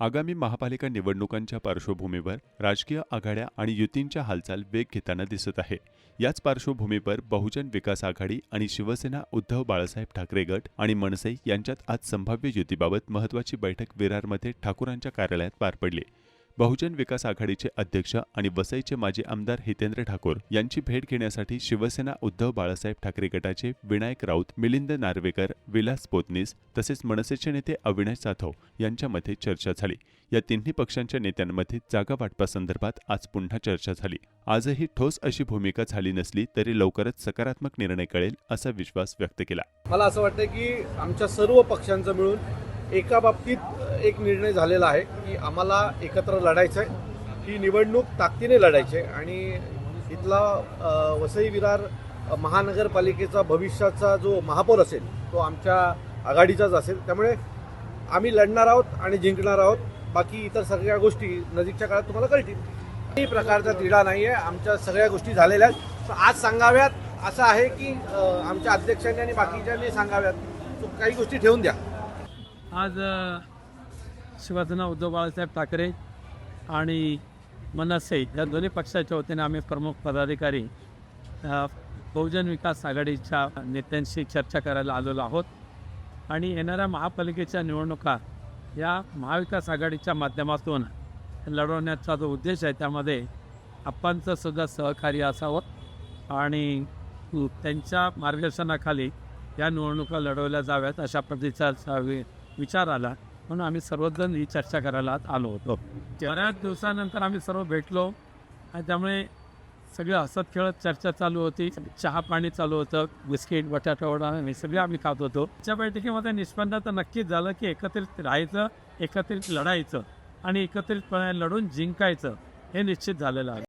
आगामी महापालिका निवडणुकांच्या पार्श्वभूमीवर राजकीय आघाड्या आणि युतींच्या हालचाल वेग घेताना दिसत आहे. याच पार्श्वभूमीवर बहुजन विकास आघाडी आणि शिवसेना उद्धव बाळासाहेब ठाकरे गट आणि मनसे यांच्यात आज संभाव्य युतीबाबत महत्वाची बैठक विरारमध्ये ठाकूरांच्या कार्यालयात पार पडली. बहुजन विकास आघाडीचे अध्यक्ष आणि वसईचे माजी आमदार हितेंद्र ठाकूर यांची भेट घेण्यासाठी शिवसेना उद्धव बाळासाहेब ठाकरे गटाचे विनायक राऊत मिलिंद नार्वेकर विलास पोतनीस तसेच मनसेचे नेते अविनाश जाधव यांच्यामध्ये चर्चा झाली. या तिन्ही पक्षांच्या नेत्यांमध्ये जागा वाटपासंदर्भात आज पुन्हा चर्चा झाली. आजही ठोस अशी भूमिका झाली नसली तरी लवकरच सकारात्मक निर्णय कळेल असा विश्वास व्यक्त केला. मला असं वाटतं की आमच्या सर्व पक्षांचं मिळून एका बाबतीत एक निर्णय झालेला आहे की आम्हाला एकत्र लढायचं आहे ही निवडणूक ताकदीने लढायची आहे आणि इथला वसई विरार महानगरपालिकेचा भविष्याचा जो महापौर असेल तो आमच्या आघाडीचाच असेल. त्यामुळे आम्ही लढणार आहोत आणि जिंकणार आहोत. बाकी इतर सगळ्या गोष्टी नजीकच्या काळात तुम्हाला कळतील. काही प्रकारचा तिढा नाही आहे आमच्या सगळ्या गोष्टी झालेल्या आहेत. आज सांगाव्यात असं आहे की आमच्या अध्यक्षांनी आणि बाकीच्यांनी सांगाव्यात. काही गोष्टी ठेवून द्या. आज शिवसेना उद्धव बाळासाहेब ठाकरे आणि मनसे या दोन्ही पक्षाच्या वतीने आम्ही प्रमुख पदाधिकारी बहुजन विकास आघाडीच्या नेत्यांशी चर्चा करायला आलेलो आहोत. आणि येणाऱ्या महापालिकेच्या निवडणुका या महाविकास आघाडीच्या माध्यमातून लढवण्याचा जो उद्देश आहे त्यामध्ये आप्पांचं सुद्धा सहकार्य असावं आणि त्यांच्या मार्गदर्शनाखाली या निवडणुका लढवल्या जाव्यात अशा पद्धतीचा वि- विचार आला. म्हणून आम्ही सर्वजण ही चर्चा करायला आलो होतो. बऱ्याच दिवसानंतर आम्ही सर्व भेटलो आणि त्यामुळे सगळे हसत खेळत चर्चा चालू होती. चहा पाणी चालू होतं बिस्किट बटाटा वडा हे सगळे आम्ही खात होतो. त्या बैठकीमध्ये निष्पन्न तर नक्कीच झालं की एकत्रित राहायचं एकत्रित लढायचं आणि एकत्रितपणे लढून जिंकायचं हे निश्चित झालेलं आहे.